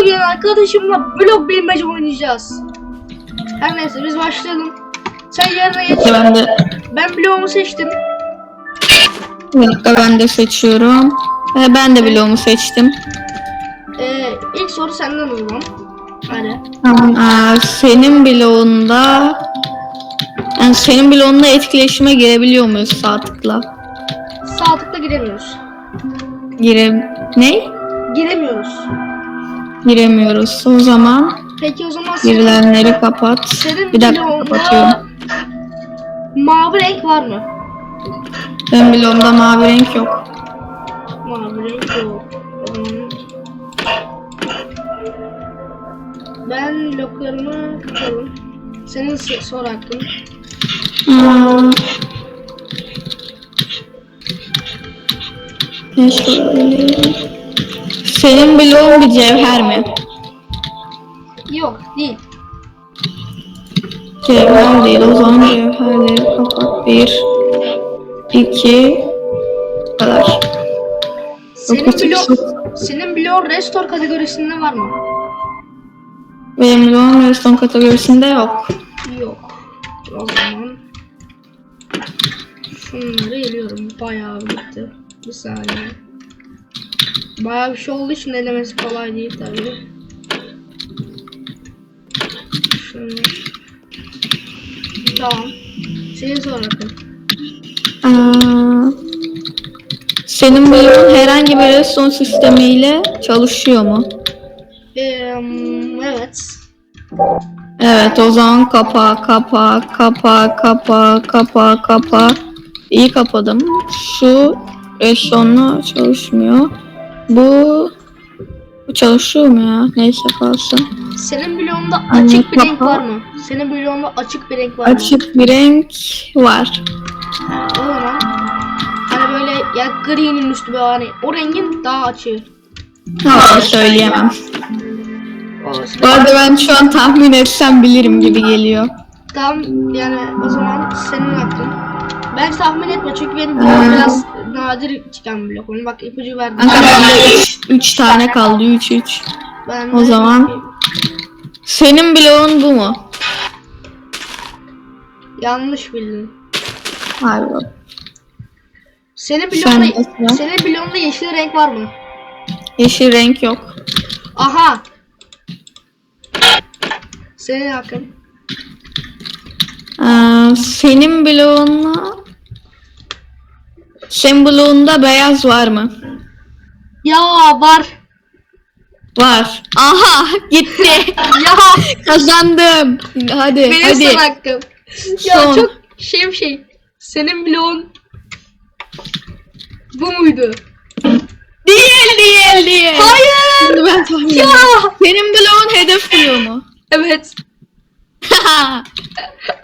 bugün arkadaşımla blok bilmece oynayacağız. Her neyse biz başlayalım. Sen yerine geç. Ben de Ben bloğumu seçtim. bir dakika ben de seçiyorum. Ve ben de bloğumu seçtim. Ee, ilk soru senden o zaman. Hadi. Tamam. Aa, senin bloğunda yani senin bloğunda etkileşime girebiliyor muyuz sağ tıkla? Sağ tıkla giremiyoruz. Gire ne? Giremiyoruz. Giremiyoruz. O zaman Peki o zaman girilenleri kapat. senin Bir dakika bloğunda kapatıyorum. mavi renk var mı? Benim bloğumda mavi renk yok. Mavi renk yok. Zaman Ben bloklarımı tutalım. Senin sor hakkın. Aa, ne şöyle? Senin bloğun bir cevher mi? Yok değil. Cevher değil. O zaman cevherleri kapat. Bir, iki, bu kadar. Senin Dokuz, blok, sekiz. senin bloğun restore kategorisinde var mı? Benim bloğum redstone kategorisinde yok. Yok. O zaman şunları eliyorum. Bayağı bitti. Bir saniye. Bayağı bir şey olduğu için elemesi kolay değil tabii. Şunu. Tamam. Senin sor bakın. Aa, senin bloğun herhangi bir redstone sistemiyle çalışıyor mu? Ee, evet. Evet o zaman kapa kapa kapa kapa kapa kapa iyi kapadım. Şu redstone'la çalışmıyor. Bu bu çalışıyor mu ya? Neyse kalsın. Senin bloğunda Anne, açık bir renk var mı? Senin bloğunda açık bir renk var mı? Açık bir renk var. O zaman hani böyle ya gri'nin üstü böyle hani o rengin daha açığı. Ama söyleyemem. Bu arada ben şu an tahmin etsem bilirim gibi geliyor. Tamam yani o zaman senin hakkın. Ben tahmin etme çünkü benim Ee. biraz nadir çıkan blok. Onu bak ipucu verdim. Bende 3 tane kaldı 3 3. Ben o zaman- Senin bloğun bu mu? yanlış bildin. Hayır. Senin Sen bloğunda nasıl? senin bloğunda yeşil renk var mı? Yeşil renk yok. Aha. Senin hakkın. Ee, senin bloğunla senin bloğunda beyaz var mı? Ya var. Var. Aha gitti. Ya Kazandım. Hadi benim hadi. son hakkım. Ya Son. çok şey şey. Senin bloğun bu muydu? Değil değil değil. Hayır. Şimdi ben tahmin Ya. ediyorum. Senin bloğun hedef bloğu mu? Evet.